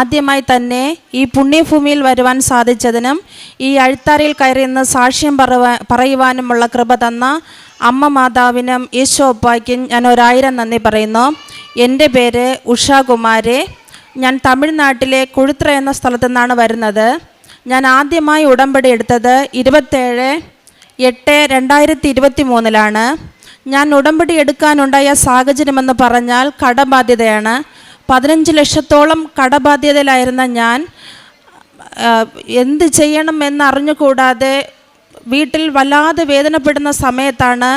ആദ്യമായി തന്നെ ഈ പുണ്യഭൂമിയിൽ വരുവാൻ സാധിച്ചതിനും ഈ അഴുത്താരയിൽ കയറി നിന്ന് സാക്ഷ്യം പറയുവാനുമുള്ള കൃപ തന്ന അമ്മ മാതാവിനും ഈശോ അപ്പായ്ക്കും ഞാൻ ഒരായിരം നന്ദി പറയുന്നു. എന്റെ പേര് ഉഷാകുമാരെ. ഞാൻ തമിഴ്നാട്ടിലെ കുഴുത്ര എന്ന സ്ഥലത്തു നിന്നാണ് വരുന്നത്. ഞാൻ ആദ്യമായി ഉടമ്പടി എടുത്തത് ഇരുപത്തേഴ് എട്ട് രണ്ടായിരത്തി ഇരുപത്തി മൂന്നിലാണ് ഞാൻ ഉടമ്പടി എടുക്കാനുണ്ടായ സാഹചര്യമെന്ന് പറഞ്ഞാൽ കടബാധ്യതയാണ്. പതിനഞ്ച് ലക്ഷത്തോളം കടബാധ്യതയിലായിരുന്ന ഞാൻ എന്ത് ചെയ്യണം എന്നറിഞ്ഞുകൂടാതെ വീട്ടിൽ വല്ലാതെ വേദനപ്പെടുന്ന സമയത്താണ്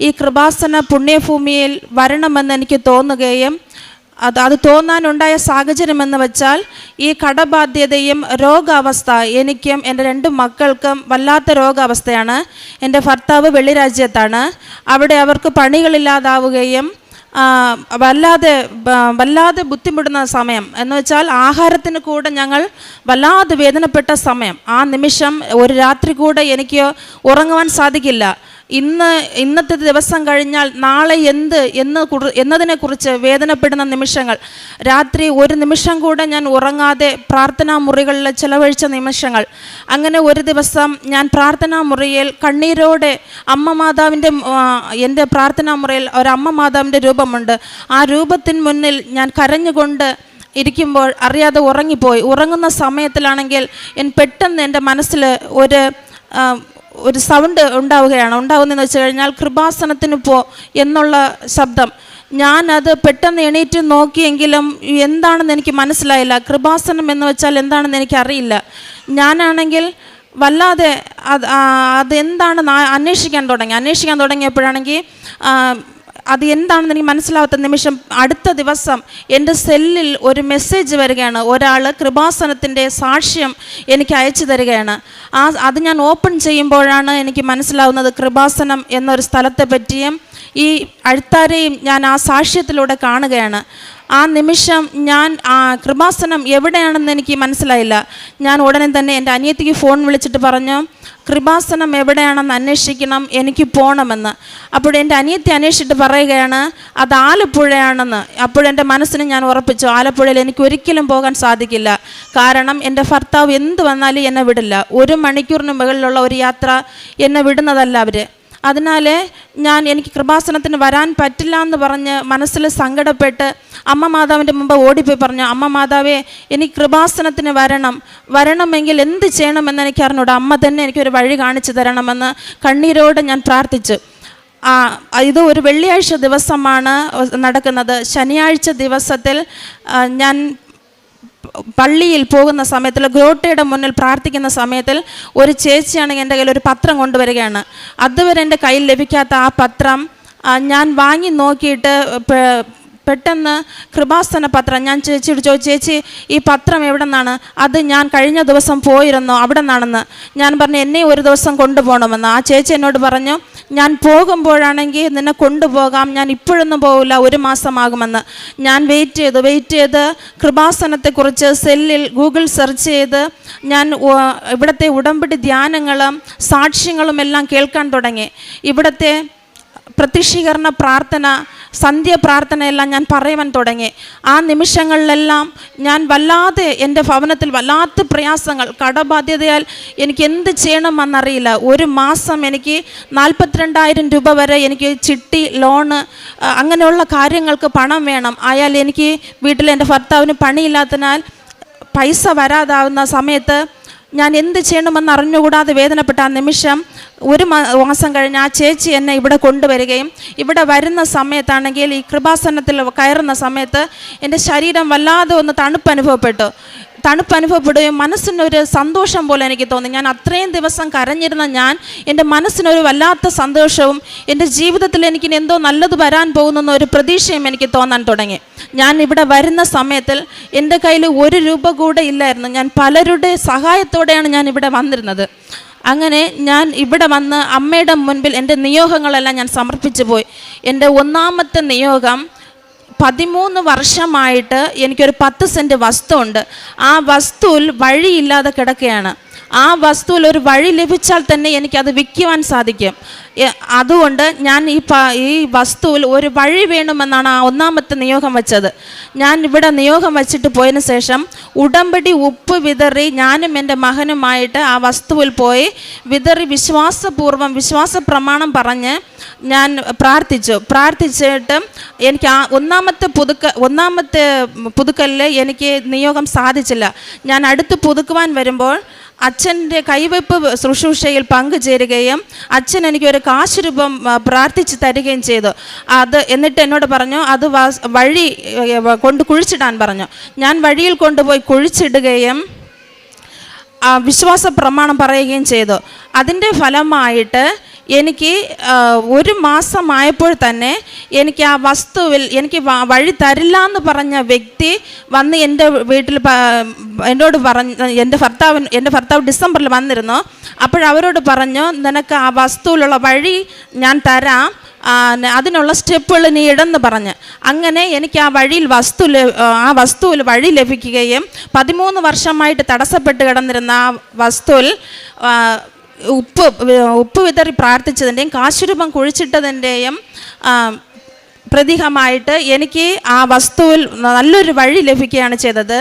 ഈ കൃപാസന പുണ്യഭൂമിയിൽ വരണമെന്ന് എനിക്ക് തോന്നുകയും അത് അത് തോന്നാനുണ്ടായ സാഹചര്യം എന്ന് വെച്ചാൽ ഈ കടബാധ്യതയും രോഗാവസ്ഥ എനിക്കും എന്റെ രണ്ട് മക്കൾക്കും വല്ലാത്ത രോഗാവസ്ഥയാണ്. എന്റെ ഭർത്താവ് വെള്ളിരാജ്യത്താണ് അവിടെ അവർക്ക് പണികളില്ലാതാവുകയും വല്ലാതെ വല്ലാതെ ബുദ്ധിമുട്ടുന്ന സമയം. എന്ന് വെച്ചാൽ ആഹാരത്തിന് കൂടെ ഞങ്ങൾ വല്ലാതെ വേദനപ്പെട്ട സമയം. ആ നിമിഷം ഒരു രാത്രി കൂടെ എനിക്ക് ഉറങ്ങുവാൻ സാധിക്കില്ല. ഇന്ന് ഇന്നത്തെ ദിവസം കഴിഞ്ഞാൽ നാളെ എന്ത് എന്ന് കുറി എന്നതിനെക്കുറിച്ച് വേദനപ്പെടുന്ന നിമിഷങ്ങൾ. രാത്രി ഒരു നിമിഷം കൂടെ ഞാൻ ഉറങ്ങാതെ പ്രാർത്ഥനാ മുറികളിൽ ചിലവഴിച്ച നിമിഷങ്ങൾ. അങ്ങനെ ഒരു ദിവസം ഞാൻ പ്രാർത്ഥനാ മുറിയിൽ കണ്ണീരോടെ അമ്മ മാതാവിന്റെ എന്റെ പ്രാർത്ഥനാ മുറിയിൽ ഒരു അമ്മ മാതാവിന്റെ രൂപമുണ്ട്. ആ രൂപത്തിന് മുന്നിൽ ഞാൻ കരഞ്ഞുകൊണ്ട് ഇരിക്കുമ്പോൾ അറിയാതെ ഉറങ്ങിപ്പോയി. ഉറങ്ങുന്ന സമയത്തിലാണെങ്കിൽ എൻ പെട്ടെന്ന് എന്റെ മനസ്സിൽ ഒരു ഒരു സൗണ്ട് ഉണ്ടാവുകയാണ്. ഉണ്ടാവുന്നതെന്ന് വെച്ച് കഴിഞ്ഞാൽ കൃപാസനത്തിന് പോ എന്നുള്ള ശബ്ദം. ഞാനത് പെട്ടെന്ന് എണീറ്റ് നോക്കിയെങ്കിലും എന്താണെന്ന് എനിക്ക് മനസ്സിലായില്ല. കൃപാസനം എന്ന് വെച്ചാൽ എന്താണെന്ന് എനിക്കറിയില്ല. ഞാനാണെങ്കിൽ വല്ലാതെ അത് അതെന്താണെന്ന് അന്വേഷിക്കാൻ തുടങ്ങി. അന്വേഷിക്കാൻ തുടങ്ങിയപ്പോഴാണെങ്കിൽ അത് എന്താണെന്ന് എനിക്ക് മനസ്സിലാവാത്ത നിമിഷം അടുത്ത ദിവസം എന്റെ സെല്ലിൽ ഒരു മെസ്സേജ് വരികയാണ്. ഒരാൾ കൃപാസനത്തിന്റെ സാക്ഷ്യം എനിക്ക് അയച്ചു തരികയാണ്. ആ അത് ഞാൻ ഓപ്പൺ ചെയ്യുമ്പോഴാണ് എനിക്ക് മനസ്സിലാവുന്നത് കൃപാസനം എന്നൊരു സ്ഥലത്തെ പറ്റിയും ഈ അഴുത്താരെയും ഞാൻ ആ സാക്ഷ്യത്തിലൂടെ കാണുകയാണ്. ആ നിമിഷം ഞാൻ ആ കൃപാസനം എവിടെയാണെന്ന് എനിക്ക് മനസ്സിലായില്ല. ഞാൻ ഉടനെ തന്നെ എന്റെ അനിയത്തിക്ക് ഫോൺ വിളിച്ചിട്ട് പറഞ്ഞു കൃപാസനം എവിടെയാണെന്ന് അന്വേഷിക്കണം എനിക്ക് പോകണമെന്ന് അപ്പോൾ എന്റെ അനിയത്തി അന്വേഷിച്ചിട്ട് പറയുകയാണ് അത് ആലപ്പുഴയാണെന്ന്. അപ്പോഴെന്റെ മനസ്സിന് ഞാൻ ഉറപ്പിച്ചു ആലപ്പുഴയിൽ എനിക്ക് ഒരിക്കലും പോകാൻ സാധിക്കില്ല. കാരണം എന്റെ ഭർത്താവ് എന്ത് വന്നാലും എന്നെ വിടില്ല. ഒരു മണിക്കൂറിന് മുകളിലുള്ള ഒരു യാത്ര എന്നെ വിടുന്നതല്ല അവർ അതിനാൽ ഞാൻ എനിക്ക് കൃപാസനത്തിന് വരാൻ പറ്റില്ല എന്ന് പറഞ്ഞ് മനസ്സിൽ സങ്കടപ്പെട്ട് അമ്മ മാതാവിന്റെ മുമ്പ് ഓടിപ്പോയി പറഞ്ഞു അമ്മ മാതാവേ എനിക്ക് കൃപാസനത്തിന് വരണം. വരണമെങ്കിൽ എന്ത് ചെയ്യണമെന്ന് എനിക്ക് അറിഞ്ഞൂടാ. അമ്മ തന്നെ എനിക്കൊരു വഴി കാണിച്ചു തരണമെന്ന് കണ്ണീരോടെ ഞാൻ പ്രാർത്ഥിച്ചു. ആ ഇത് ഒരു വെള്ളിയാഴ്ച ദിവസമാണ് നടക്കുന്നത്. ശനിയാഴ്ച ദിവസത്തിൽ ഞാൻ പള്ളിയിൽ പോകുന്ന സമയത്തിൽ ഗ്രോട്ടയുടെ മുന്നിൽ പ്രാർത്ഥിക്കുന്ന സമയത്തിൽ ഒരു ചേച്ചിയാണെങ്കിൽ എന്റെ കയ്യിൽ ഒരു പത്രം കൊണ്ടുവരികയാണ്. അതുവരെ എന്റെ കയ്യിൽ ലഭിക്കാത്ത ആ പത്രം ഞാൻ വാങ്ങി നോക്കിയിട്ട് പെട്ടെന്ന് കൃപാസന പത്രം. ഞാൻ ചേച്ചിയോട് ചോദിച്ചു ചേച്ചി ഈ പത്രം എവിടെ നിന്നാണ് അത് ഞാൻ കഴിഞ്ഞ ദിവസം പോയിരുന്നു. അവിടെ നിന്നാണെന്ന് ഞാൻ പറഞ്ഞു എന്നെ ഒരു ദിവസം കൊണ്ടുപോകണമെന്ന്. ആ ചേച്ചി എന്നോട് പറഞ്ഞു ഞാൻ പോകുമ്പോഴാണെങ്കിൽ നിന്നെ കൊണ്ടുപോകാം. ഞാൻ ഇപ്പോഴൊന്നും പോകില്ല ഒരു മാസമാകുമെന്ന്. ഞാൻ വെയിറ്റ് ചെയ്തു. വെയിറ്റ് ചെയ്ത് കൃപാസനത്തെക്കുറിച്ച് സെല്ലിൽ ഗൂഗിൾ സെർച്ച് ചെയ്ത് ഞാൻ ഇവിടുത്തെ ഉടമ്പടി ധ്യാനങ്ങളും സാക്ഷ്യങ്ങളും എല്ലാം കേൾക്കാൻ തുടങ്ങി. ഇവിടുത്തെ പ്രത്യക്ഷീകരണ പ്രാർത്ഥന സന്ധ്യ പ്രാർത്ഥനയെല്ലാം ഞാൻ പറയുവാൻ തുടങ്ങി. ആ നിമിഷങ്ങളിലെല്ലാം ഞാൻ വല്ലാതെ എന്റെ ഭവനത്തിൽ വല്ലാത്ത പ്രയാസങ്ങൾ കടബാധ്യതയാൽ എനിക്ക് എന്ത് ചെയ്യണമെന്നറിയില്ല. ഒരു മാസം എനിക്ക് നാൽപ്പത്തിരണ്ടായിരം രൂപ വരെ എനിക്ക് ചിട്ടി ലോണ് അങ്ങനെയുള്ള കാര്യങ്ങൾക്ക് പണം വേണം. ആയാൽ എനിക്ക് വീട്ടിൽ എന്റെ ഭർത്താവിന് പണിയില്ലാത്തതിനാൽ പൈസ വരാതാവുന്ന സമയത്ത് ഞാൻ എന്ത് ചെയ്യണമെന്ന് അറിഞ്ഞുകൂടാതെ വേദനപ്പെട്ട ആ നിമിഷം ഒരു മാസം കഴിഞ്ഞ് ആ ചേച്ചി എന്നെ ഇവിടെ കൊണ്ടുവരികയും ഇവിടെ വരുന്ന സമയത്താണെങ്കിൽ ഈ കൃപാസനത്തിൽ കയറുന്ന സമയത്ത് എന്റെ ശരീരം വല്ലാതെ ഒന്ന് തണുപ്പ് അനുഭവപ്പെട്ടു തണുപ്പ് അനുഭവപ്പെടുകയും മനസ്സിനൊരു സന്തോഷം പോലെ എനിക്ക് തോന്നി. ഞാൻ അത്രയും ദിവസം കരഞ്ഞിരുന്ന ഞാൻ എന്റെ മനസ്സിനൊരു വല്ലാത്ത സന്തോഷവും എന്റെ ജീവിതത്തിൽ എനിക്ക് എന്തോ നല്ലത് വരാൻ പോകുന്ന ഒരു പ്രതീക്ഷയും എനിക്ക് തോന്നാൻ തുടങ്ങി. ഞാൻ ഇവിടെ വരുന്ന സമയത്തിൽ എന്റെ കയ്യിൽ ഒരു രൂപ കൂടെ ഇല്ലായിരുന്നു. ഞാൻ പലരുടെ സഹായത്തോടെയാണ് ഞാൻ ഇവിടെ വന്നിരുന്നത്. അങ്ങനെ ഞാൻ ഇവിടെ വന്ന് അമ്മയുടെ മുൻപിൽ എന്റെ നിയോഗങ്ങളെല്ലാം ഞാൻ സമർപ്പിച്ചു പോയി എന്റെ ഒന്നാമത്തെ നിയോഗം പതിമൂന്ന് വർഷമായിട്ട് എനിക്കൊരു പത്ത് സെന്റ് വസ്തു ഉണ്ട് ആ വസ്തുവിൽ വഴിയില്ലാതെ കിടക്കുകയാണ്. ആ വസ്തുവിൽ ഒരു വഴി ലഭിച്ചാൽ തന്നെ എനിക്കത് വിൽക്കുവാൻ സാധിക്കും. അതുകൊണ്ട് ഞാൻ ഈ ഈ വസ്തുവിൽ ഒരു വഴി വേണമെന്നാണ് ആ ഒന്നാമത്തെ നിയോഗം വെച്ചത്. ഞാൻ ഇവിടെ നിയോഗം വെച്ചിട്ട് പോയതിന് ശേഷം ഉടമ്പടി ഉപ്പ് വിതറി ഞാനും എന്റെ മകനുമായിട്ട് ആ വസ്തുവിൽ പോയി വിതറി വിശ്വാസപൂർവം വിശ്വാസ പ്രമാണം പറഞ്ഞ് ഞാൻ പ്രാർത്ഥിച്ചു. പ്രാർത്ഥിച്ചിട്ട് എനിക്ക് ആ ഒന്നാമത്തെ പുതുക്ക ഒന്നാമത്തെ പുതുക്കലിൽ എനിക്ക് നിയോഗം സാധിച്ചില്ല. ഞാൻ അടുത്ത് പുതുക്കുവാൻ വരുമ്പോൾ അച്ഛന്റെ കൈവയ്പ് ശുശ്രൂഷയിൽ പങ്കുചേരുകയും അച്ഛൻ എനിക്കൊരു കാശ് രൂപം ആ, പ്രാർത്ഥിച്ച് തരികയും ചെയ്തു. അത് എന്നിട്ട് എന്നോട് പറഞ്ഞു അത് വഴി കൊണ്ട് കുഴിച്ചിടാൻ പറഞ്ഞു. ഞാൻ വഴിയിൽ കൊണ്ടുപോയി കുഴിച്ചിടുകയും വിശ്വാസ പ്രമാണം പറയുകയും ചെയ്തു. അതിന്റെ ഫലമായിട്ട് എനിക്ക് ഒരു മാസമായപ്പോൾ തന്നെ എനിക്ക് ആ വസ്തുവിൽ എനിക്ക് വഴി തരില്ല എന്ന് പറഞ്ഞ വ്യക്തി വന്ന് എന്റെ വീട്ടിൽ എന്നോട് പറഞ്ഞ് എന്റെ ഭർത്താവിന് എന്റെ ഭർത്താവ് ഡിസംബറിൽ വന്നിരുന്നു. അപ്പോഴവരോട് പറഞ്ഞു നിനക്ക് ആ വസ്തുവിലുള്ള വഴി ഞാൻ തരാം. അതിനുള്ള സ്റ്റെപ്പുകൾ നീ ഇടന്ന് പറഞ്ഞ്. അങ്ങനെ എനിക്ക് ആ വഴിയിൽ വസ്തു ആ വസ്തുവിൽ വഴി ലഭിക്കുകയും പതിമൂന്ന് വർഷമായിട്ട് തടസ്സപ്പെട്ട് കിടന്നിരുന്ന ആ വസ്തുവിൽ ഉപ്പ് ഉപ്പ് വിതറി പ്രാർത്ഥിച്ചതിന്റെയും കാശുരൂപം കുഴിച്ചിട്ടതിന്റെയും പ്രതീകമായിട്ട് എനിക്ക് ആ വസ്തുവിൽ നല്ലൊരു വഴി ലഭിക്കുകയാണ് ചെയ്തത്.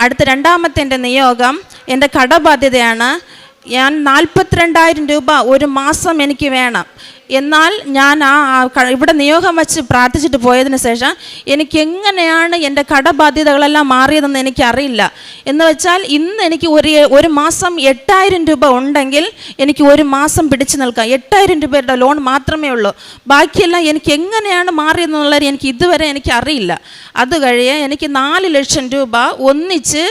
അടുത്ത രണ്ടാമത്തെ എന്റെ നിയോഗം എന്റെ കടബാധ്യതയാണ്. ഞാൻ നാൽപ്പത്തിരണ്ടായിരം രൂപ ഒരു മാസം എനിക്ക് വേണം. എന്നാൽ ഞാൻ ആ ഇവിടെ നിയോഗം വെച്ച് പ്രാർത്ഥിച്ചിട്ട് പോയതിന് ശേഷം എനിക്ക് എങ്ങനെയാണ് എന്റെ കടബാധ്യതകളെല്ലാം മാറിയതെന്ന് എനിക്കറിയില്ല. എന്ന് വെച്ചാൽ ഇന്ന് എനിക്ക് ഒരു ഒരു മാസം എട്ടായിരം രൂപ ഉണ്ടെങ്കിൽ എനിക്ക് ഒരു മാസം പിടിച്ചു നിൽക്കാം. എട്ടായിരം രൂപയുടെ ലോൺ മാത്രമേ ഉള്ളൂ. ബാക്കിയെല്ലാം എനിക്ക് എങ്ങനെയാണ് മാറിയതെന്നുള്ളത് എനിക്ക് ഇതുവരെ എനിക്ക് അറിയില്ല അത് കഴിയെ എനിക്ക് നാല് ലക്ഷം രൂപ ഒന്നിച്ച്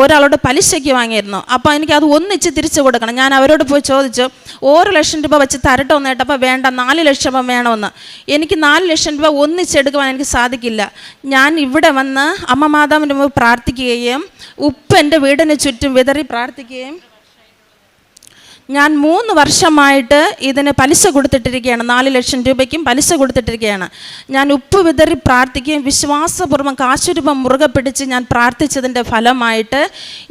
ഒരാളോട് പലിശയ്ക്ക് വാങ്ങിയിരുന്നു. അപ്പോൾ എനിക്ക് അത് ഒന്നിച്ച് തിരിച്ചു കൊടുക്കണം. ഞാൻ അവരോട് പോയി ചോദിച്ചു ഓരോ ലക്ഷം രൂപ വെച്ച് തരട്ടോ? കേട്ടപ്പോൾ വേണ്ട നാല് ലക്ഷം രൂപ വേണമെന്ന്. എനിക്ക് നാല് ലക്ഷം രൂപ ഒന്നിച്ചെടുക്കുവാൻ എനിക്ക് സാധിക്കില്ല. ഞാൻ ഇവിടെ വന്ന് അമ്മ മാതാവിന്റെ മുമ്പ് പ്രാർത്ഥിക്കുകയും ഉപ്പ് എന്റെ വീടിന് ചുറ്റും വിതറി പ്രാർത്ഥിക്കുകയും ഞാൻ മൂന്ന് വർഷമായിട്ട് ഇതിന് പലിശ കൊടുത്തിട്ടിരിക്കുകയാണ്. നാല് ലക്ഷം രൂപയ്ക്കും പലിശ കൊടുത്തിട്ടിരിക്കുകയാണ്. ഞാൻ ഉപ്പ് വിതറി പ്രാർത്ഥിക്കുകയും വിശ്വാസപൂർവം കാശുരൂപം മുറുകെ പിടിച്ച് ഞാൻ പ്രാർത്ഥിച്ചതിന്റെ ഫലമായിട്ട്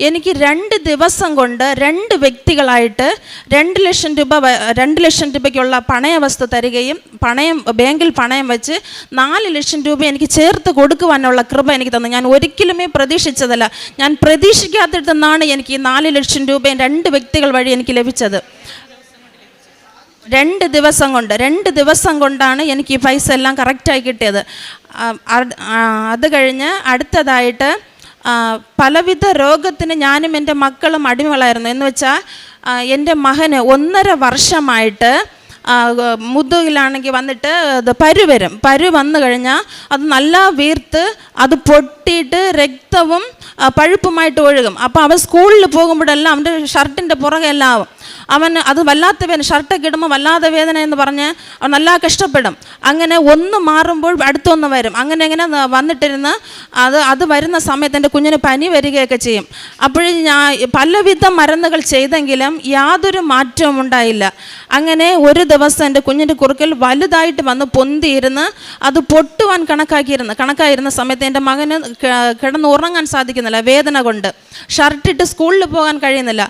എനിക്ക് രണ്ട് ദിവസം കൊണ്ട് രണ്ട് വ്യക്തികളായിട്ട് രണ്ട് ലക്ഷം രൂപ രണ്ട് ലക്ഷം രൂപയ്ക്കുള്ള പണയ വസ്തു തരികയും പണയം ബാങ്കിൽ പണയം വെച്ച് നാല് ലക്ഷം രൂപ എനിക്ക് ചേർത്ത് കൊടുക്കുവാനുള്ള കൃപ എനിക്ക് തന്നു. ഞാൻ ഒരിക്കലുമേ പ്രതീക്ഷിച്ചതല്ല. ഞാൻ പ്രതീക്ഷിക്കാത്തിടത്തുനിന്നാണ് എനിക്ക് ഈ നാല് ലക്ഷം രൂപയും രണ്ട് വ്യക്തികൾ വഴി എനിക്ക് ലഭിച്ചത്. രണ്ട് ദിവസം കൊണ്ട് രണ്ട് ദിവസം കൊണ്ടാണ് എനിക്ക് ഈ പൈസ എല്ലാം കറക്റ്റായി കിട്ടിയത്. അത് കഴിഞ്ഞ് അടുത്തതായിട്ട് പലവിധ രോഗത്തിന് ഞാനും എന്റെ മക്കളും അടിമകളായിരുന്നു. എന്ന് വെച്ചാൽ എന്റെ മകന് ഒന്നര വർഷമായിട്ട് മുതുകിലാണെങ്കിൽ വന്നിട്ട് ഇത് പരു വരും. പരു വന്നു കഴിഞ്ഞാൽ അത് നല്ല വീർത്ത് അത് പൊട്ടിയിട്ട് രക്തവും പഴുപ്പുമായിട്ട് ഒഴുകും. അപ്പോൾ അവൻ സ്കൂളിൽ പോകുമ്പോഴെല്ലാം അവന്റെ ഷർട്ടിന്റെ പുറകെ എല്ലാം ആവും അവൻ അത് വല്ലാത്ത വേദന ഷർട്ടൊക്കെ ഇടുമ്പോൾ വല്ലാത്ത വേദന എന്ന് പറഞ്ഞ് അവൻ നല്ല കഷ്ടപ്പെടും. അങ്ങനെ ഒന്ന് മാറുമ്പോൾ അടുത്തൊന്ന് വരും. അങ്ങനെ അങ്ങനെ വന്നിട്ടിരുന്ന് അത് അത് വരുന്ന സമയത്ത് എന്റെ കുഞ്ഞിന് പനി വരികയൊക്കെ ചെയ്യും. അപ്പോഴും ഞാൻ പലവിധ മരുന്നുകൾ ചെയ്തെങ്കിലും യാതൊരു മാറ്റവും ഉണ്ടായില്ല. അങ്ങനെ ഒരു ദിവസം എന്റെ കുഞ്ഞിന്റെ കുറുക്കൽ വലുതായിട്ട് വന്ന് പൊന്തിയിരുന്ന് അത് പൊട്ടുവാൻ കണക്കാക്കിയിരുന്ന് കണക്കായിരുന്ന സമയത്ത് എന്റെ മകന് കിടന്ന് ഉറങ്ങാൻ സാധിക്കുന്നില്ല വേദന കൊണ്ട്. ഷർട്ടിട്ട് സ്കൂളിൽ പോകാൻ കഴിയുന്നില്ല.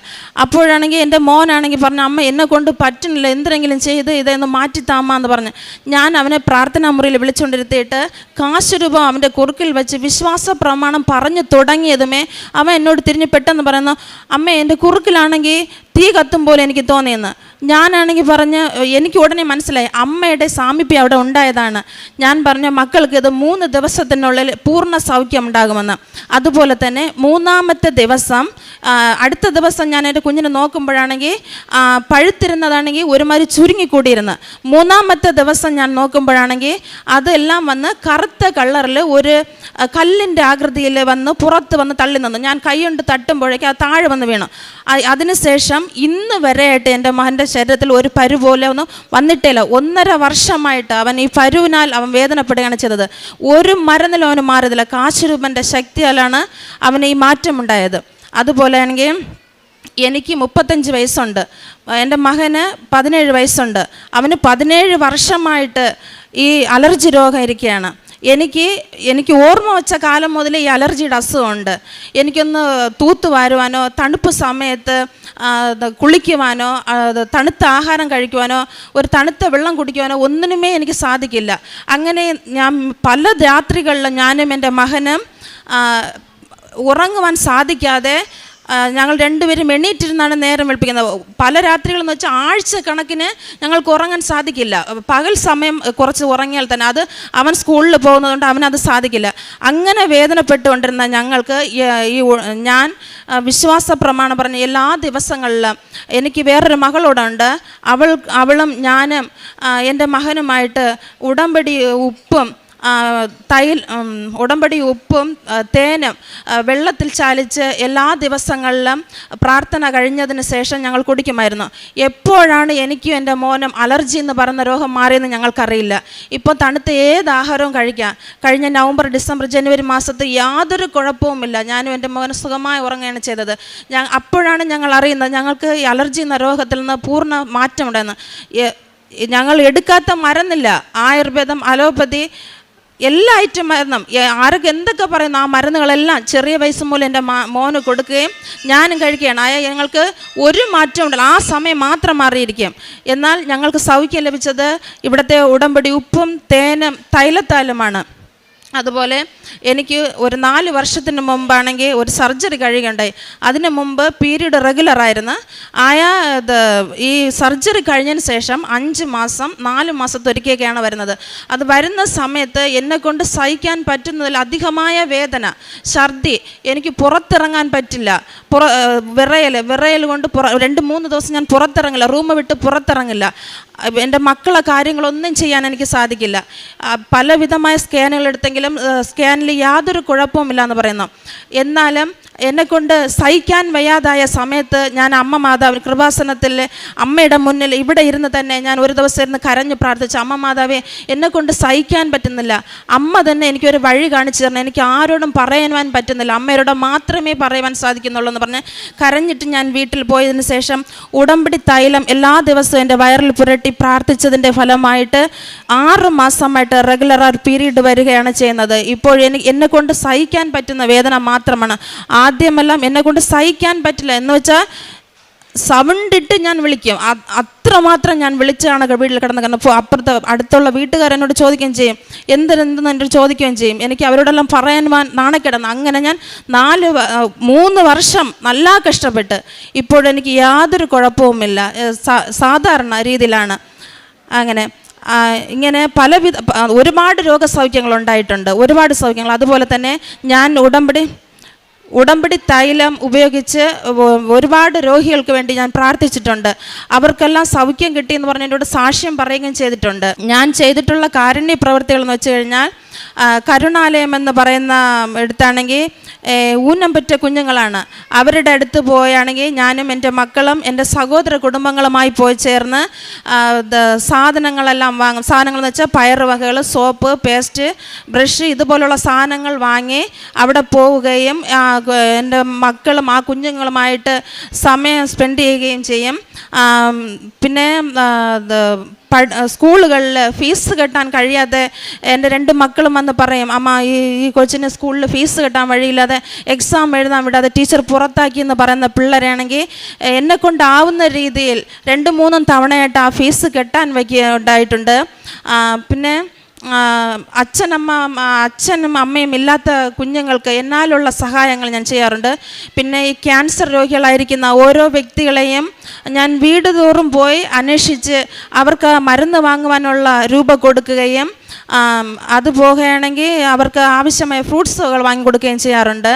അപ്പോഴാണെങ്കിൽ എന്റെ മോനാണെങ്കിൽ പറഞ്ഞു അമ്മ എന്നെ കൊണ്ട് പറ്റുന്നില്ല എന്തെങ്കിലും ചെയ്ത് ഇതൊന്ന് മാറ്റിത്താമ്മ എന്ന് പറഞ്ഞ്. ഞാൻ അവനെ പ്രാർത്ഥനാ മുറിയിൽ വിളിച്ചുകൊണ്ടിരുത്തിയിട്ട് കാശ് രൂപ അവന്റെ കുറുക്കിൽ വെച്ച് വിശ്വാസ പ്രമാണം പറഞ്ഞു തുടങ്ങിയതുമേ അവൻ എന്നോട് തിരിഞ്ഞ് പെട്ടെന്ന് പറയുന്നു അമ്മ എന്റെ കുറുക്കിലാണെങ്കിൽ തീ കത്തും പോലെ എനിക്ക് തോന്നിയെന്ന്. ഞാനാണെങ്കിൽ പറഞ്ഞ് എനിക്ക് ഉടനെ മനസ്സിലായി അമ്മയുടെ സാമീപ്യം അവിടെ ഉണ്ടായതാണ്. ഞാൻ പറഞ്ഞ മക്കൾക്ക് ഇത് മൂന്ന് ദിവസത്തിനുള്ളിൽ പൂർണ സൗഖ്യം ഉണ്ടാകുമെന്ന്. അതുപോലെ തന്നെ മൂന്നാമത്തെ ദിവസം അടുത്ത ദിവസം ഞാൻ എന്റെ കുഞ്ഞിനെ നോക്കുമ്പോഴാണെങ്കിൽ പഴുത്തിരുന്നതാണെങ്കിൽ ഒരുമാതിരി ചുരുങ്ങിക്കൂടിയിരുന്ന്. മൂന്നാമത്തെ ദിവസം ഞാൻ നോക്കുമ്പോഴാണെങ്കിൽ അതെല്ലാം വന്ന് കറുത്ത കളറിൽ ഒരു കല്ലിന്റെ ആകൃതിയിൽ വന്ന് പുറത്ത് വന്ന് തള്ളി നിന്നു. ഞാൻ കൈ കൊണ്ട് തട്ടുമ്പോഴേക്കും അത് താഴെ വന്ന് വീണു. അതിനുശേഷം ഇന്ന് വരെയായിട്ട് എന്റെ മകന്റെ ശരീരത്തിൽ ഒരു പരു പോലെ ഒന്നും വന്നിട്ടില്ല ഒന്നര വർഷമായിട്ട് അവൻ ഈ പരുവിനാൽ അവൻ വേദനപ്പെടുകയാണ് ചെയ്തത്. ഒരു മരുന്നിലും അവന് മാറിയതില്ല. കാശുരൂപന്റെ ശക്തിയാലാണ് അവന് ഈ മാറ്റമുണ്ടായത്. അതുപോലെ ആണെങ്കിൽ എനിക്ക് മുപ്പത്തഞ്ച് വയസ്സുണ്ട്. എന്റെ മകന് പതിനേഴ് വയസ്സുണ്ട്. അവന് പതിനേഴ് വർഷമായിട്ട് ഈ അലർജി രോഗം ഇരിക്കുകയാണ്. എനിക്ക് എനിക്ക് ഓർമ്മ വെച്ച കാലം മുതൽ ഈ അലർജിയുടെ അസുഖമുണ്ട്. എനിക്കൊന്ന് തൂത്ത് വാരുവാനോ തണുപ്പ് സമയത്ത് കുളിക്കുവാനോ തണുത്ത ആഹാരം കഴിക്കുവാനോ ഒരു തണുത്ത വെള്ളം കുടിക്കുവാനോ ഒന്നിനുമേ എനിക്ക് സാധിക്കില്ല. അങ്ങനെ ഞാൻ പല രാത്രികളിലും ഞാനും എന്റെ മകനും ഉറങ്ങുവാൻ സാധിക്കാതെ ഞങ്ങൾ രണ്ടുപേരും എണ്ണീറ്റിരുന്നാണ് നേരം വെളുപ്പിക്കുന്നത്. പല രാത്രികളെന്ന് വെച്ചാൽ ആഴ്ച കണക്കിന് ഞങ്ങൾക്ക് ഉറങ്ങാൻ സാധിക്കില്ല. പകൽ സമയം കുറച്ച് ഉറങ്ങിയാൽ തന്നെ അത് അവൻ സ്കൂളിൽ പോകുന്നതുകൊണ്ട് അവനത് സാധിക്കില്ല. അങ്ങനെ വേദനപ്പെട്ടുകൊണ്ടിരുന്ന ഞങ്ങൾക്ക് ഈ- ഞാൻ വിശ്വാസ പ്രമാണം പറഞ്ഞ എല്ലാ ദിവസങ്ങളിലും എനിക്ക് വേറൊരു മകളോടുണ്ട്. അവൾ അവളും ഞാനും എന്റെ മകനുമായിട്ട് ഉടമ്പടി ഉപ്പും തൈൽ ഉടമ്പടി ഉപ്പും തേനും വെള്ളത്തിൽ ചാലിച്ച് എല്ലാ ദിവസങ്ങളിലും പ്രാർത്ഥന കഴിഞ്ഞതിന് ശേഷം ഞങ്ങൾ കുടിക്കുമായിരുന്നു. എപ്പോഴാണ് എനിക്കും എന്റെ മോനും അലർജി എന്ന് പറയുന്ന രോഗം മാറിയെന്ന് ഞങ്ങൾക്കറിയില്ല. ഇപ്പോൾ തണുത്ത ഏത് ആഹാരവും കഴിക്കാം. കഴിഞ്ഞ നവംബർ ഡിസംബർ ജനുവരി മാസത്ത് യാതൊരു കുഴപ്പവുമില്ല. ഞാനും എന്റെ മോനും സുഖമായി ഉറങ്ങുകയാണ് ചെയ്തത്. ഞാൻ അപ്പോഴാണ് ഞങ്ങൾ അറിയുന്നത് ഞങ്ങൾക്ക് ഈ അലർജി എന്ന രോഗത്തിൽ നിന്ന് പൂർണ മാറ്റമുണ്ടെന്ന്. ഞങ്ങൾ എടുക്കാത്ത മരുന്നില്ല. ആയുർവേദം അലോപ്പതി എല്ലാ ഐറ്റം മരുന്നും ആരൊക്കെ എന്തൊക്കെ പറയുന്നു ആ മരുന്നുകളെല്ലാം ചെറിയ വയസ്സ് മൂലം എന്റെ മോന് കൊടുക്കുകയും ഞാനും കഴിക്കുകയാണ്. ആയ ഞങ്ങൾക്ക് ഒരു മാറ്റം ഉണ്ടല്ലോ ആ സമയം മാത്രം മാറിയിരിക്കും എന്നാൽ ഞങ്ങൾക്ക് സൗഖ്യം ലഭിച്ചത് ഇവിടുത്തെ ഉടമ്പടി ഉപ്പും തേനും തൈലത്താലുമാണ്. അതുപോലെ എനിക്ക് ഒരു നാല് വർഷത്തിന് മുമ്പാണെങ്കിൽ ഒരു സർജറി കഴിയുകയുണ്ടായി. അതിന് മുമ്പ് പീരീഡ് റെഗുലറായിരുന്നു ആയ ഈ സർജറി കഴിഞ്ഞതിന് ശേഷം അഞ്ച് മാസം നാല് മാസത്തൊരിക്കൊക്കെയാണ് വരുന്നത്. അത് വരുന്ന സമയത്ത് എന്നെക്കൊണ്ട് സഹിക്കാൻ പറ്റുന്നതിൽ അധികമായ വേദന ഛർദി എനിക്ക് പുറത്തിറങ്ങാൻ പറ്റില്ല. പുറ വിറയൽ വിറയൽ കൊണ്ട് പുറ രണ്ട് മൂന്ന് ദിവസം ഞാൻ പുറത്തിറങ്ങില്ല. റൂം വിട്ട് പുറത്തിറങ്ങില്ല. എന്റെ മക്കളെ കാര്യങ്ങളൊന്നും ചെയ്യാൻ എനിക്ക് സാധിക്കില്ല. പലവിധമായ സ്കാനുകൾ എടുത്തെങ്കിലും സ്കാനിൽ യാതൊരു കുഴപ്പവുമില്ല എന്ന് പറയുന്നു. എന്നാലും എന്നെക്കൊണ്ട് സഹിക്കാൻ വയ്യാതായ സമയത്ത് ഞാൻ അമ്മ മാതാവ് കൃപാസനത്തിൽ അമ്മയുടെ മുന്നിൽ ഇവിടെ ഇരുന്ന് തന്നെ ഞാൻ ഒരു ദിവസം ഇരുന്ന് കരഞ്ഞു പ്രാർത്ഥിച്ച. അമ്മ മാതാവേ എന്നെക്കൊണ്ട് സഹിക്കാൻ പറ്റുന്നില്ല. അമ്മ തന്നെ എനിക്കൊരു വഴി കാണിച്ചു തരണം. എനിക്ക് ആരോടും പറയുവാൻ പറ്റുന്നില്ല. അമ്മയോട് മാത്രമേ പറയുവാൻ സാധിക്കുന്നുള്ളൂ എന്ന് പറഞ്ഞ് കരഞ്ഞിട്ട് ഞാൻ വീട്ടിൽ പോയതിന് ശേഷം ഉടമ്പടി തൈലം എല്ലാ ദിവസവും എന്റെ വയറിൽ പുരട്ടി പ്രാർത്ഥിച്ചതിന്റെ ഫലമായിട്ട് ആറ് മാസമായിട്ട് റെഗുലർ ആ പീരീഡ് വരികയാണ് ചെയ്യുന്നത്. ഇപ്പോൾ എനിക്ക് എന്നെ കൊണ്ട് സഹിക്കാൻ പറ്റുന്ന വേദന മാത്രമാണ്. ആദ്യമെല്ലാം എന്നെ കൊണ്ട് സഹിക്കാൻ പറ്റില്ല. എന്ന് വെച്ചാൽ സൗണ്ട് ഇട്ട് ഞാൻ വിളിക്കും. അത്രമാത്രം ഞാൻ വിളിച്ചാണ് വീട്ടിൽ കിടന്ന് കാരണം അപ്പുറത്തെ അടുത്തുള്ള വീട്ടുകാർ എന്നോട് ചോദിക്കുകയും ചെയ്യും. എന്തിനെന്തെന്ന് എന്നോട് ചോദിക്കുകയും ചെയ്യും. എനിക്ക് അവരോടെല്ലാം പറയാൻ നാണക്കേടാണ് അങ്ങനെ ഞാൻ നാല് മൂന്ന് വർഷം നല്ല കഷ്ടപ്പെട്ട്. ഇപ്പോഴെനിക്ക് യാതൊരു കുഴപ്പവുമില്ല. സാധാരണ രീതിയിലാണ്. അങ്ങനെ ഇങ്ങനെ പലവിധ ഒരുപാട് രോഗസൗഖ്യങ്ങൾ ഉണ്ടായിട്ടുണ്ട് ഒരുപാട് സൗഖ്യങ്ങൾ. അതുപോലെ തന്നെ ഞാൻ ഉടമ്പടി ഉടമ്പടി തൈലം ഉപയോഗിച്ച് ഒരുപാട് രോഗികൾക്ക് വേണ്ടി ഞാൻ പ്രാർത്ഥിച്ചിട്ടുണ്ട്. അവർക്കെല്ലാം സൗഖ്യം കിട്ടിയെന്ന് പറഞ്ഞ് എന്നോട് സാക്ഷ്യം പറയുകയും ചെയ്തിട്ടുണ്ട്. ഞാൻ ചെയ്തിട്ടുള്ള കാരുണ്യ പ്രവൃത്തികൾ എന്ന് വെച്ച് കഴിഞ്ഞാൽ കരുണാലയം എന്ന് പറയുന്ന എടുത്താണെങ്കിൽ ഊനം പറ്റ കുഞ്ഞുങ്ങളാണ്. അവരുടെ അടുത്ത് പോയാണെങ്കിൽ ഞാനും എന്റെ മക്കളും എന്റെ സഹോദര കുടുംബങ്ങളുമായി പോയി ചേർന്ന് സാധനങ്ങളെല്ലാം വാങ്ങും. സാധനങ്ങൾ എന്ന് വെച്ചാൽ പയർ വകകൾ സോപ്പ് പേസ്റ്റ് ബ്രഷ് ഇതുപോലുള്ള സാധനങ്ങൾ വാങ്ങി അവിടെ പോവുകയും എന്റെ മക്കളും ആ കുഞ്ഞുങ്ങളുമായിട്ട് സമയം സ്പെൻഡ് ചെയ്യുകയും ചെയ്യും. പിന്നെ സ്കൂളുകളിൽ ഫീസ് കെട്ടാൻ കഴിയാതെ എന്റെ രണ്ട് മക്കളും വന്ന് പറയും അമ്മ ഈ ഈ കൊച്ചിന് സ്കൂളിൽ ഫീസ് കെട്ടാൻ വഴിയില്ലാതെ എക്സാം എഴുതാൻ വിടാതെ ടീച്ചർ പുറത്താക്കി എന്ന് പറയുന്ന പിള്ളേരാണെങ്കിൽ എന്നെ കൊണ്ടാവുന്ന രീതിയിൽ രണ്ട് മൂന്നും തവണയായിട്ട് ആ ഫീസ് കെട്ടാൻ വയ്ക്കുക ഉണ്ടായിട്ടുണ്ട് പിന്നെ അച്ഛനമ്മ അച്ഛനും അമ്മയും ഇല്ലാത്ത കുഞ്ഞുങ്ങൾക്ക് എന്നാലുള്ള സഹായങ്ങൾ ഞാൻ ചെയ്യാറുണ്ട്. പിന്നെ ഈ ക്യാൻസർ രോഗികളായിരിക്കുന്ന ഓരോ വ്യക്തികളെയും ഞാൻ വീട് തോറും പോയി അന്വേഷിച്ച് അവർക്ക് മരുന്ന് വാങ്ങുവാനുള്ള രൂപ കൊടുക്കുകയും അത് പോകുകയാണെങ്കിൽ അവർക്ക് ആവശ്യമായ ഫ്രൂട്ട്സുകൾ വാങ്ങിക്കൊടുക്കുകയും ചെയ്യാറുണ്ട്.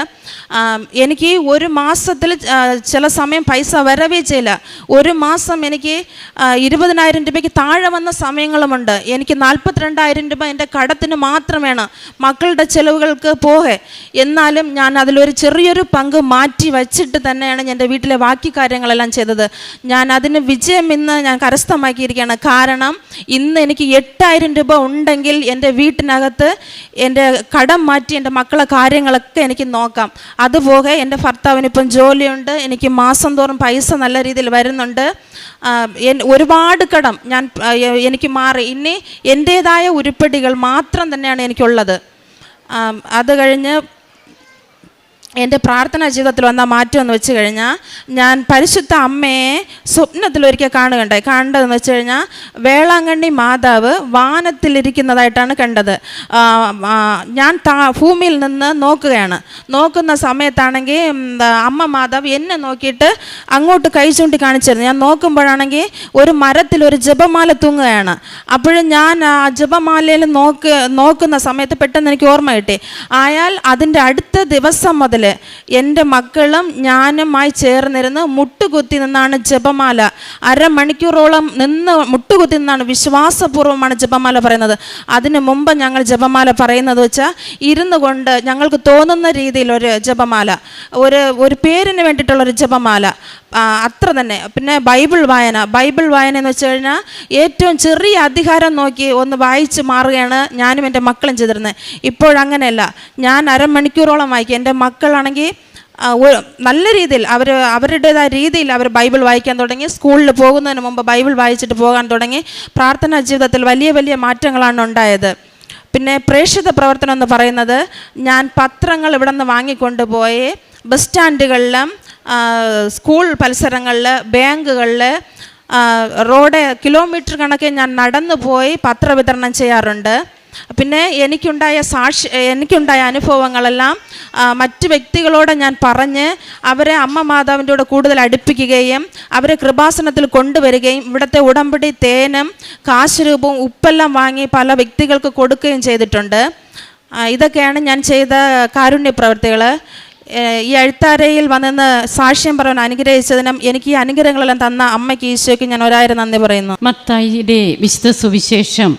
എനിക്ക് ഒരു മാസത്തിൽ ചില സമയം പൈസ വരവേ ചെയ്യില്ല. ഒരു മാസം എനിക്ക് ഇരുപതിനായിരം രൂപയ്ക്ക് താഴെ വന്ന സമയങ്ങളുമുണ്ട്. എനിക്ക് നാൽപ്പത്തിരണ്ടായിരം രൂപ എന്റെ കടത്തിന് മാത്രം വേണം മക്കളുടെ ചിലവുകൾക്ക് പോകെ. എന്നാലും ഞാൻ അതിലൊരു ചെറിയൊരു പങ്ക് മാറ്റി വച്ചിട്ട് തന്നെയാണ് എന്റെ വീട്ടിലെ ബാക്കി കാര്യങ്ങളെല്ലാം ചെയ്തത്. ഞാൻ അതിന് വിജയം ഇന്ന് ഞാൻ കരസ്ഥമാക്കിയിരിക്കുകയാണ്. കാരണം ഇന്ന് എനിക്ക് എട്ടായിരം രൂപ ഉണ്ടെങ്കിൽ എന്റെ വീട്ടിനകത്ത് എന്റെ കടം മാറ്റി എന്റെ മക്കളെ കാര്യങ്ങളൊക്കെ എനിക്ക് നോക്കാം. അതുപോലെ എന്റെ ഭർത്താവിന് ഇപ്പം ജോലിയുണ്ട് എനിക്ക് മാസം തോറും പൈസ നല്ല രീതിയിൽ വരുന്നുണ്ട്. ഒരുപാട് കടം ഞാൻ എനിക്ക് മാറി. ഇനി എന്റേതായ ഉരുപ്പടികൾ മാത്രം തന്നെയാണ് എനിക്കുള്ളത്. അത് കഴിഞ്ഞ് എന്റെ പ്രാർത്ഥനാ ജീവിതത്തിൽ വന്ന മാറ്റം എന്ന് വെച്ച് കഴിഞ്ഞാൽ ഞാൻ പരിശുദ്ധ അമ്മയെ സ്വപ്നത്തിൽ ഒരിക്കൽ കാണുകയുണ്ടായി. കണ്ടതെന്ന് വെച്ച് കഴിഞ്ഞാൽ വേളാങ്കണ്ണി മാതാവ് വാനത്തിലിരിക്കുന്നതായിട്ടാണ് കണ്ടത്. ഞാൻ താ ഭൂമിയിൽ നിന്ന് നോക്കുകയാണ്. നോക്കുന്ന സമയത്താണെങ്കിൽ അമ്മ മാതാവ് എന്നെ നോക്കിയിട്ട് അങ്ങോട്ട് കൈ ചൂണ്ടി കാണിച്ചിരുന്നു. ഞാൻ നോക്കുമ്പോഴാണെങ്കിൽ ഒരു മരത്തിൽ ഒരു ജപമാല തൂങ്ങുകയാണ്. അപ്പോഴും ഞാൻ ആ ജപമാലയിൽ നോക്ക് നോക്കുന്ന സമയത്ത് പെട്ടെന്ന് എനിക്ക് ഓർമ്മ കിട്ടി. ആയാൽ അതിന്റെ അടുത്ത ദിവസം മുതൽ എന്റെ മക്കളും ഞാനുമായി ചേർന്നിരുന്ന് മുട്ടുകുത്തി നിന്നാണ് ജപമാല. അരമണിക്കൂറോളം നിന്ന് മുട്ടുകുത്തി നിന്നാണ് വിശ്വാസപൂർവമാണ് ജപമാല പറയുന്നത്. അതിന് മുമ്പ് ഞങ്ങൾ ജപമാല പറയുന്നത് വെച്ചാൽ ഇരുന്നു കൊണ്ട് ഞങ്ങൾക്ക് തോന്നുന്ന രീതിയിൽ ഒരു ജപമാല ഒരു ഒരു പേരിന് വേണ്ടിയിട്ടുള്ളൊരു ജപമാല അത്ര തന്നെ. പിന്നെ ബൈബിൾ വായന. ബൈബിൾ വായന എന്ന് വെച്ച് കഴിഞ്ഞാൽ ഏറ്റവും ചെറിയ അധികാരം നോക്കി ഒന്ന് വായിച്ച് മാറുകയാണ് ഞാനും എന്റെ മക്കളും ചെയ്തിരുന്നത്. ഇപ്പോഴങ്ങനെയല്ല ഞാൻ അരമണിക്കൂറോളം വായിക്കും. എന്റെ മക്കളാണെങ്കിൽ നല്ല രീതിയിൽ അവർ അവരുടേതായ രീതിയിൽ അവർ ബൈബിൾ വായിക്കാൻ തുടങ്ങി. സ്കൂളിൽ പോകുന്നതിന് മുമ്പ് ബൈബിൾ വായിച്ചിട്ട് പോകാൻ തുടങ്ങി. പ്രാർത്ഥനാ ജീവിതത്തിൽ വലിയ വലിയ മാറ്റങ്ങളാണ് ഉണ്ടായത്. പിന്നെ പ്രേക്ഷിത പ്രവർത്തനം എന്ന് പറയുന്നത് ഞാൻ പത്രങ്ങൾ ഇവിടെ നിന്ന് വാങ്ങിക്കൊണ്ടുപോയി ബസ് സ്റ്റാൻഡുകളിലും സ്കൂൾ പരിസരങ്ങളിൽ ബാങ്കുകളിൽ റോഡ് കിലോമീറ്റർ കണക്കെ ഞാൻ നടന്നു പോയി പത്രവിതരണം ചെയ്യാറുണ്ട്. പിന്നെ എനിക്കുണ്ടായ സാക്ഷി എനിക്കുണ്ടായ അനുഭവങ്ങളെല്ലാം മറ്റു വ്യക്തികളോട് ഞാൻ പറഞ്ഞ് അവരെ അമ്മ മാതാവിന്റെ കൂടെ കൂടുതൽ അടുപ്പിക്കുകയും അവരെ കൃപാസനത്തിൽ കൊണ്ടുവരികയും ഇവിടുത്തെ ഉടമ്പടി തേനും കാശുരൂപവും ഉപ്പെല്ലാം വാങ്ങി പല വ്യക്തികൾക്ക് കൊടുക്കുകയും ചെയ്തിട്ടുണ്ട്. ഇതൊക്കെയാണ് ഞാൻ ചെയ്ത കാരുണ്യ പ്രവൃത്തികൾ ഈ എഴുത്താരയിൽ വന്നെന്ന് സാക്ഷ്യം പറയാൻ അനുഗ്രഹിച്ചതിനും എനിക്ക് ഈ അനുഗ്രഹങ്ങളെല്ലാം തന്ന അമ്മയ്ക്ക് ഈശോയ്ക്ക് ഞാൻ ഒരായിരം നന്ദി പറയുന്നു. മത്തായിയുടെ വിശുദ്ധ സുവിശേഷം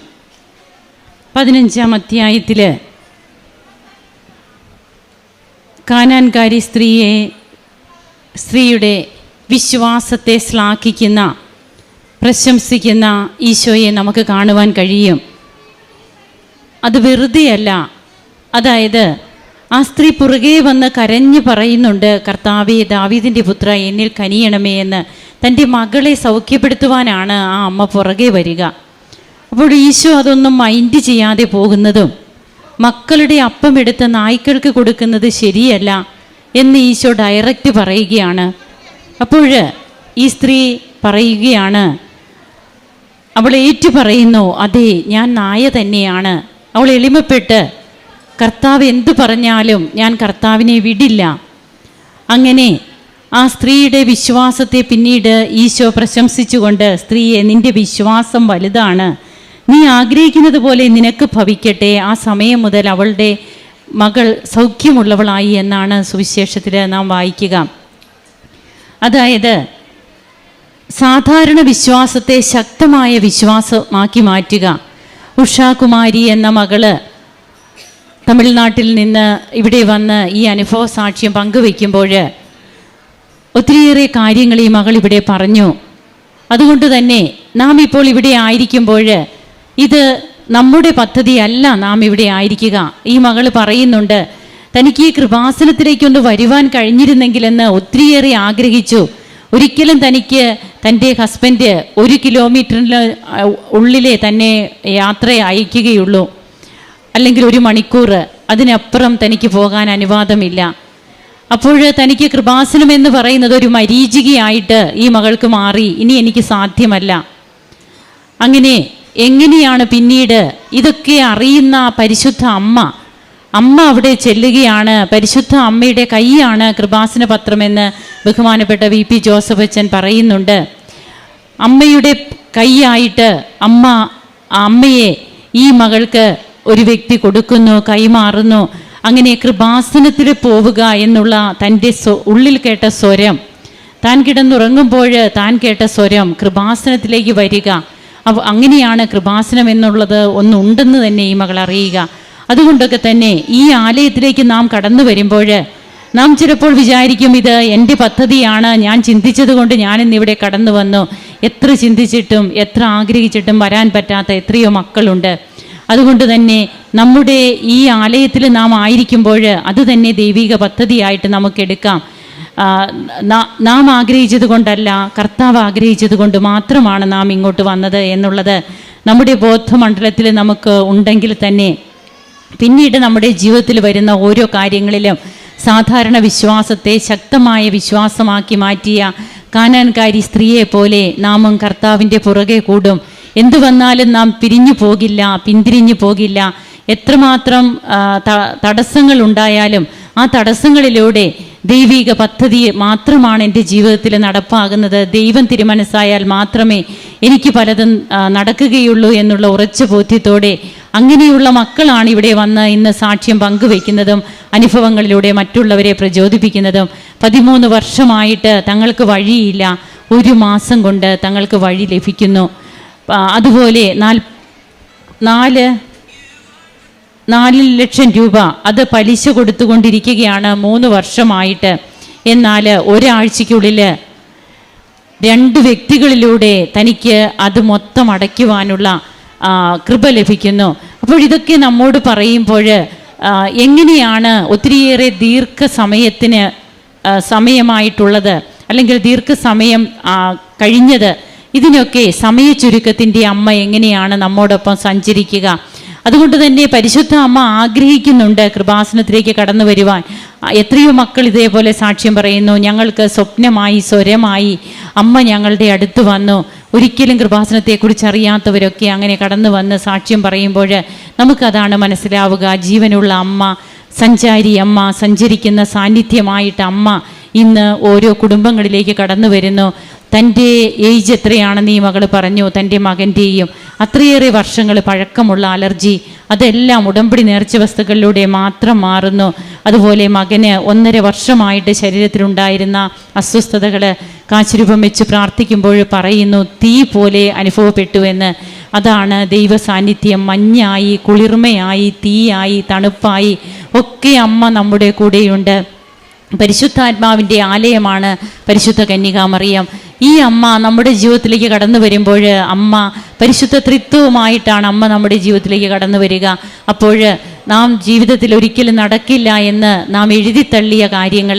പതിനഞ്ചാം അധ്യായത്തിൽ കാനാൻകാരി സ്ത്രീയെ സ്ത്രീയുടെ വിശ്വാസത്തെ ശ്ലാഘിക്കുന്ന പ്രശംസിക്കുന്ന ഈശോയെ നമുക്ക് കാണുവാൻ കഴിയും. അത് വെറുതെയല്ല. അതായത് ആ സ്ത്രീ പുറകെ വന്ന് കരഞ്ഞു പറയുന്നുണ്ട് കർത്താവെ ദാവീദിന്റെ പുത്ര എന്നിൽ കനിയണമേ എന്ന്. തന്റെ മകളെ സൗഖ്യപ്പെടുത്തുവാനാണ് ആ അമ്മ പുറകെ വരിക. അപ്പോൾ ഈശോ അതൊന്നും മൈൻഡ് ചെയ്യാതെ പോകുന്നതും മക്കളുടെ അപ്പം എടുത്ത് നായ്ക്കൾക്ക് കൊടുക്കുന്നത് ശരിയല്ല എന്ന് ഈശോ ഡയറക്റ്റ് പറയുകയാണ്. അപ്പോൾ ഈ സ്ത്രീ പറയുകയാണ് അവൾ ഏറ്റു പറയുന്നു അതെ ഞാൻ നായ തന്നെയാണ്. അവൾ എളിമപ്പെട്ട് കർത്താവ് എന്തു പറഞ്ഞാലും ഞാൻ കർത്താവിനെ വിടില്ല. അങ്ങനെ ആ സ്ത്രീയുടെ വിശ്വാസത്തെ പിന്നീട് ഈശോ പ്രശംസിച്ചുകൊണ്ട് സ്ത്രീയെ നിന്റെ വിശ്വാസം വലുതാണ്. നീ ആഗ്രഹിക്കുന്നത് പോലെ നിനക്ക് ഭവിക്കട്ടെ. ആ സമയം മുതൽ അവളുടെ മകൾ സൗഖ്യമുള്ളവളായി എന്നാണ് സുവിശേഷത്തിൽ നാം വായിക്കുക. അതായത് സാധാരണ വിശ്വാസത്തെ ശക്തമായ വിശ്വാസമാക്കി മാറ്റുക. ഉഷാകുമാരി എന്ന മകൾ തമിഴ്നാട്ടിൽ നിന്ന് ഇവിടെ വന്ന് ഈ അനുഭവ സാക്ഷ്യം പങ്കുവെക്കുമ്പോൾ ഒത്തിരിയേറെ കാര്യങ്ങൾ ഈ മകൾ ഇവിടെ പറഞ്ഞു. അതുകൊണ്ട് തന്നെ നാം ഇപ്പോൾ ഇവിടെ ആയിരിക്കുമ്പോൾ ഇത് നമ്മുടെ പദ്ധതിയല്ല നാം ഇവിടെ ആയിരിക്കുക. ഈ മകൾ പറയുന്നുണ്ട് തനിക്ക് ഈ കൃപാസനത്തിലേക്കൊന്ന് വരുവാൻ കഴിഞ്ഞിരുന്നെങ്കിലെന്ന് ഒത്തിരിയേറെ ആഗ്രഹിച്ചു. ഒരിക്കലും തനിക്ക് തന്റെ ഹസ്ബൻഡ് ഒരു കിലോമീറ്ററിന് ഉള്ളിലെ തന്നെ യാത്ര അയക്കുകയുള്ളൂ. അല്ലെങ്കിൽ ഒരു മണിക്കൂർ അതിനപ്പുറം തനിക്ക് പോകാൻ അനുവാദമില്ല. അപ്പോൾ തനിക്ക് കൃപാസനം എന്ന് പറയുന്നത് ഒരു മരീചികയായിട്ട് ഈ മകൾക്ക് മാറി. ഇനി എനിക്ക് സാധ്യമല്ല. അങ്ങനെ എങ്ങനെയാണ് പിന്നീട് ഇതൊക്കെ അറിയുന്ന പരിശുദ്ധ അമ്മ? അമ്മ അവിടെ ചെല്ലുകയാണ്. പരിശുദ്ധ അമ്മയുടെ കൈയാണ് കൃപാസന പത്രമെന്ന് ബഹുമാനപ്പെട്ട വി പി ജോസഫ് അച്ഛൻ പറയുന്നുണ്ട്. അമ്മയുടെ കൈയായിട്ട് അമ്മ അമ്മയെ ഈ മകൾക്ക് ഒരു വ്യക്തി കൊടുക്കുന്നു കൈമാറുന്നു അങ്ങനെ കൃപാസനത്തിൽ പോവുക എന്നുള്ള തന്റെ ഉള്ളിൽ കേട്ട സ്വരം. താൻ കിടന്നുറങ്ങുമ്പോൾ താൻ കേട്ട സ്വരം കൃപാസനത്തിലേക്ക് വരിക. അവ അങ്ങനെയാണ് കൃപാസനം എന്നുള്ളത് ഒന്നുണ്ടെന്ന് തന്നെ ഈ മകൾ അറിയുക. അതുകൊണ്ടൊക്കെ തന്നെ ഈ ആലയത്തിലേക്ക് നാം കടന്നു വരുമ്പോൾ നാം ചിലപ്പോൾ വിചാരിക്കും ഇത് എന്റെ പദ്ധതിയാണ് ഞാൻ ചിന്തിച്ചത് കൊണ്ട് ഞാനിന്നിവിടെ കടന്നു വന്നു. എത്ര ചിന്തിച്ചിട്ടും എത്ര ആഗ്രഹിച്ചിട്ടും വരാൻ പറ്റാത്ത എത്രയോ മക്കളുണ്ട്. അതുകൊണ്ട് തന്നെ നമ്മുടെ ഈ ആലയത്തിൽ നാം ആയിരിക്കുമ്പോൾ അത് തന്നെ ദൈവിക പദ്ധതിയായിട്ട് നമുക്കെടുക്കാം നാം ആഗ്രഹിച്ചത് കൊണ്ടല്ല കർത്താവ് ആഗ്രഹിച്ചത് കൊണ്ട് മാത്രമാണ് നാം ഇങ്ങോട്ട് വന്നത് എന്നുള്ളത് നമ്മുടെ ബോധമണ്ഡലത്തിൽ നമുക്ക് ഉണ്ടെങ്കിൽ തന്നെ പിന്നീട് നമ്മുടെ ജീവിതത്തിൽ വരുന്ന ഓരോ കാര്യങ്ങളിലും സാധാരണ വിശ്വാസത്തെ ശക്തമായ വിശ്വാസമാക്കി മാറ്റിയ കാനാൻകാരി സ്ത്രീയെ പോലെ നാമും കർത്താവിന്റെ പുറകെ കൂടും. എന്തു വന്നാലും നാം പിരിഞ്ഞു പോകില്ല പിന്തിരിഞ്ഞു പോകില്ല. എത്രമാത്രം തടസ്സങ്ങൾ ഉണ്ടായാലും ആ തടസ്സങ്ങളിലൂടെ ദൈവിക പദ്ധതി മാത്രമാണ് എന്റെ ജീവിതത്തിൽ നടപ്പാകുന്നത്. ദൈവം തിരുമനസ്സായാൽ മാത്രമേ എനിക്ക് പലതും നടക്കുകയുള്ളൂ എന്നുള്ള ഉറച്ച ബോധ്യത്തോടെ അങ്ങനെയുള്ള മക്കളാണ് ഇവിടെ വന്ന് ഇന്ന് സാക്ഷ്യം പങ്കുവെക്കുന്നതും അനുഭവങ്ങളിലൂടെ മറ്റുള്ളവരെ പ്രചോദിപ്പിക്കുന്നതും. പതിമൂന്ന് വർഷമായിട്ട് തങ്ങൾക്ക് വഴിയില്ല. ഒരു മാസം കൊണ്ട് തങ്ങൾക്ക് വഴി ലഭിക്കുന്നു. അതുപോലെ നാൽ നാല് നാല് ലക്ഷം രൂപ അത് പലിശ കൊടുത്തുകൊണ്ടിരിക്കുകയാണ് മൂന്ന് വർഷമായിട്ട്. എന്നാൽ ഒരാഴ്ചയ്ക്കുള്ളിൽ രണ്ട് വ്യക്തികളിലൂടെ തനിക്ക് അത് മൊത്തം അടയ്ക്കുവാനുള്ള കൃപ ലഭിക്കുന്നു. അപ്പോൾ ഇതൊക്കെ നമ്മോട് പറയുമ്പോൾ എങ്ങനെയാണ് ഒത്തിരിയേറെ ദീർഘസമയത്തിന് സമയമായിട്ടുള്ളത്? അല്ലെങ്കിൽ ദീർഘസമയം കഴിഞ്ഞത്? ഇതിനൊക്കെ സമയ ചുരുക്കത്തിന്റെ അമ്മ എങ്ങനെയാണ് നമ്മോടൊപ്പം സഞ്ചരിക്കുക? അതുകൊണ്ട് തന്നെ പരിശുദ്ധ അമ്മ ആഗ്രഹിക്കുന്നുണ്ട് കൃപാസനത്തിലേക്ക് കടന്നു വരുവാൻ. എത്രയോ മക്കൾ ഇതേപോലെ സാക്ഷ്യം പറയുന്നു ഞങ്ങൾക്ക് സ്വപ്നമായി സ്വരമായി അമ്മ ഞങ്ങളുടെ അടുത്ത് വന്നു. ഒരിക്കലും കൃപാസനത്തെക്കുറിച്ച് അറിയാത്തവരൊക്കെ അങ്ങനെ കടന്നു വന്ന് സാക്ഷ്യം പറയുമ്പോൾ നമുക്കതാണ് മനസ്സിലാവുക. ജീവനുള്ള അമ്മ സഞ്ചാരി അമ്മ സഞ്ചരിക്കുന്ന സാന്നിധ്യമായിട്ട് അമ്മ ഇന്ന് ഓരോ കുടുംബങ്ങളിലേക്ക് കടന്നു വരുന്നു. തന്റെ ഏജ് എത്രയാണെന്ന് ഈ മകൾ പറഞ്ഞു തന്റെ മകന്റെയും അത്രയേറെ വർഷങ്ങൾ പഴക്കമുള്ള അലർജി അതെല്ലാം ഉടമ്പടി നേർച്ച വസ്തുക്കളിലൂടെ മാത്രം മാറുന്നു. അതുപോലെ മകന് ഒന്നര വർഷമായിട്ട് ശരീരത്തിലുണ്ടായിരുന്ന അസ്വസ്ഥതകൾ കാശുരൂപം വെച്ച് പ്രാർത്ഥിക്കുമ്പോൾ പറയുന്നു തീ പോലെ അനുഭവപ്പെട്ടു എന്ന്. അതാണ് ദൈവ സാന്നിധ്യം മഞ്ഞായി കുളിർമയായി തീയായി തണുപ്പായി ഒക്കെ അമ്മ നമ്മുടെ കൂടെയുണ്ട്. പരിശുദ്ധാത്മാവിന്റെ ആലയമാണ് പരിശുദ്ധ കന്യകാമറിയം. ഈ അമ്മ നമ്മുടെ ജീവിതത്തിലേക്ക് കടന്നു വരുമ്പോൾ അമ്മ പരിശുദ്ധ തൃത്വവുമായിട്ടാണ് അമ്മ നമ്മുടെ ജീവിതത്തിലേക്ക് കടന്നു വരിക. അപ്പോൾ നാം ജീവിതത്തിൽ ഒരിക്കലും നടക്കില്ല എന്ന് നാം എഴുതി തള്ളിയ കാര്യങ്ങൾ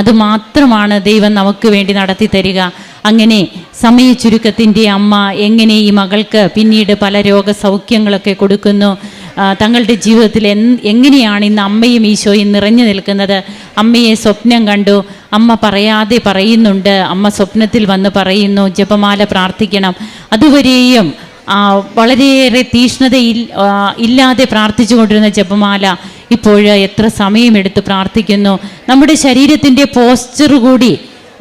അത് മാത്രമാണ് ദൈവം നമുക്ക് വേണ്ടി നടത്തി തരിക. അങ്ങനെ സമയ ചുരുക്കത്തിന്റെ അമ്മ എങ്ങനെ ഈ മകൾക്ക് പിന്നീട് പല രോഗസൗഖ്യങ്ങളൊക്കെ കൊടുക്കുന്നു? തങ്ങളുടെ ജീവിതത്തിൽ എങ്ങനെയാണ് ഇന്ന് അമ്മയും ഈശോയും നിറഞ്ഞു നിൽക്കുന്നത്? അമ്മയെ സ്വപ്നം കണ്ടു. അമ്മ പറയാതെ പറയുന്നുണ്ട്. അമ്മ സ്വപ്നത്തിൽ വന്ന് പറയുന്നു ജപമാല പ്രാർത്ഥിക്കണം. അതുവരെയും വളരെയേറെ തീഷ്ണത ഇല്ലാതെ പ്രാർത്ഥിച്ചുകൊണ്ടിരുന്ന ജപമാല ഇപ്പോൾ എത്ര സമയമെടുത്ത് പ്രാർത്ഥിക്കുന്നു. നമ്മുടെ ശരീരത്തിന്റെ പോസ്ചർ കൂടി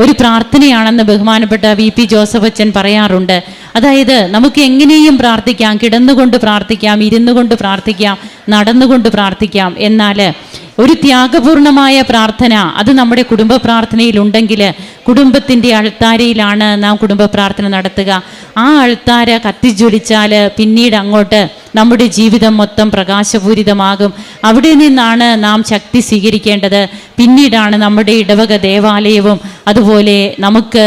ഒരു പ്രാർത്ഥനയാണെന്ന് ബഹുമാനപ്പെട്ട വി പി ജോസഫ് അച്ഛൻ പറയാറുണ്ട്. അതായത് നമുക്ക് എങ്ങനെയും പ്രാർത്ഥിക്കാം കിടന്നുകൊണ്ട് പ്രാർത്ഥിക്കാം ഇരുന്നു കൊണ്ട് പ്രാർത്ഥിക്കാം നടന്നുകൊണ്ട് പ്രാർത്ഥിക്കാം എന്നാൽ ഒരു ത്യാഗപൂർണമായ പ്രാർത്ഥന. അത് നമ്മുടെ കുടുംബ പ്രാർത്ഥനയിൽ ഉണ്ടെങ്കിൽ കുടുംബത്തിന്റെ അൾത്താരയിലാണ് നാം കുടുംബ പ്രാർത്ഥന നടത്തുക. ആ അൾത്താര കത്തിജ്വലിച്ചാൽ പിന്നീട് അങ്ങോട്ട് നമ്മുടെ ജീവിതം മൊത്തം പ്രകാശപൂരിതമാകും. അവിടെ നിന്നാണ് നാം ശക്തി സ്വീകരിക്കേണ്ടത്. പിന്നീടാണ് നമ്മുടെ ഇടവക ദേവാലയവും അതുപോലെ നമുക്ക്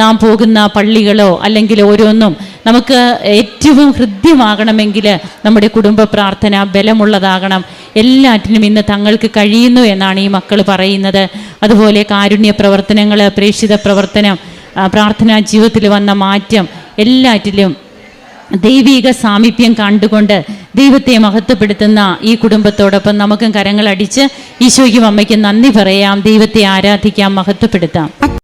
നാം പോകുന്ന പള്ളികളോ അല്ലെങ്കിൽ ഓരോന്നും നമുക്ക് ഏറ്റവും ഹൃദ്യമാകണമെങ്കിൽ നമ്മുടെ കുടുംബ പ്രാർത്ഥന ബലമുള്ളതാകണം. എല്ലാറ്റിനും ഇന്ന് തങ്ങൾക്ക് കഴിയുന്നു എന്നാണ് ഈ മക്കൾ പറയുന്നത്. അതുപോലെ കാരുണ്യ പ്രവർത്തനങ്ങൾ പ്രേക്ഷിത പ്രവർത്തനം പ്രാർത്ഥനാ ജീവിതത്തിൽ വന്ന മാറ്റം എല്ലാറ്റിലും ദൈവിക സാമീപ്യം കണ്ടുകൊണ്ട് ദൈവത്തെ മഹത്വപ്പെടുത്തുന്ന ഈ കുടുംബത്തോടൊപ്പം നമുക്കും കരങ്ങളടിച്ച് ഈശോയ്ക്കും അമ്മയ്ക്കും നന്ദി പറയാം. ദൈവത്തെ ആരാധിക്കാം മഹത്വപ്പെടുത്താം.